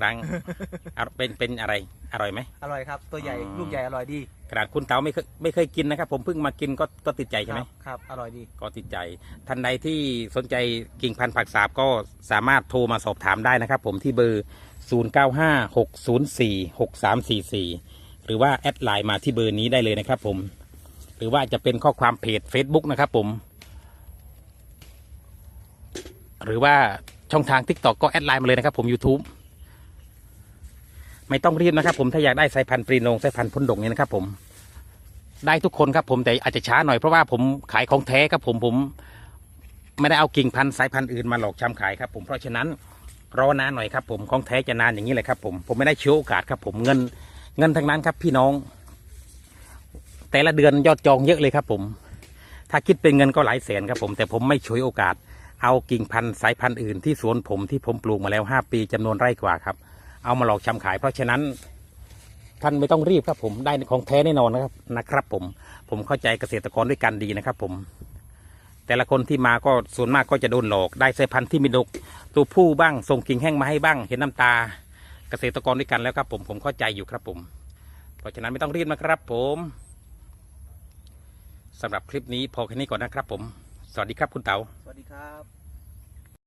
ครั้งอะเป็นเป็นอะไรอร่อยไหม อร่อยครับ ตัวใหญ่อ๋อ ลูกใหญ่อร่อยดีขนาดคุณเต๋าไม่เคยไม่เคยกินนะครับ ผมเพิ่งมากินก็ก็ติดใจใช่ไหมครับครับ อร่อยดี ก็ติดใจท่านใดที่สนใจกิ่งพันธุ์ผักสาบก็สามารถโทรมาสอบถามได้นะครับ ผมที่เบอร์ 0956046344 หรือว่าแอดไลน์มาที่เบอร์นี้ได้เลยนะครับ ผม หรือว่าจะเป็นข้อความเพจ Facebook นะครับ ผม หรือว่าช่องทาง TikTok ก็แอดไลน์มาเลยนะครับ ผม YouTube ไม่ต้องรีบนะครับ ผมถ้าอยากได้สายพันธุ์ปรีนงสายพันธุ์พ้นดงเนี่ยนะครับ ผม ได้ทุกคนครับ ผมแต่อาจจะช้าหน่อยเพราะว่าผมขายของแท้ครับ ผมผม ไม่ได้เอากิ่งพันธุ์สายพันธุ์อื่นมาหลอกชำขายครับ ผมเพราะฉะนั้นรอนานหน่อยครับ ผมของแท้จะนานอย่างนี้เลยครับ ผมผมไม่ได้เชื่อโอกาสครับ ผมเงินเงินทั้งนั้นครับ พี่น้อง แต่ละเดือนยอดจองเยอะเลยครับ ผม ถ้าคิดเป็นเงินก็หลายแสนครับ ผม แต่ผมไม่ช่วยโอกาส เอากิ่งพันธุ์สายพันธุ์อื่นที่สวนผมที่ผมปลูกมาแล้วห้าปีจำนวนไร่กว่าครับ เอามาหลอกชำขาย เพราะฉะนั้นท่านไม่ต้องรีบครับผมได้ของแท้แน่นอนนะครับนะครับ ผมผมเข้าใจเกษตรกรด้วยกันดีนะครับ ผม แต่ละคนที่มาก็ส่วนมากก็จะโดนหลอกได้สายพันธุ์ที่มีดกตัวผู้บ้างส่งกิ่งแห้งมาให้บ้าง เห็นน้ำตาเกษตรกรด้วยกันแล้วครับ ผมผมเข้าใจอยู่ครับ ผม เพราะฉะนั้นไม่ต้องรีบนะครับ ผมสำหรับคลิปนี้พอแค่นี้ก่อนนะครับ ผม สวัสดีครับคุณเต๋าสวัสดีครับ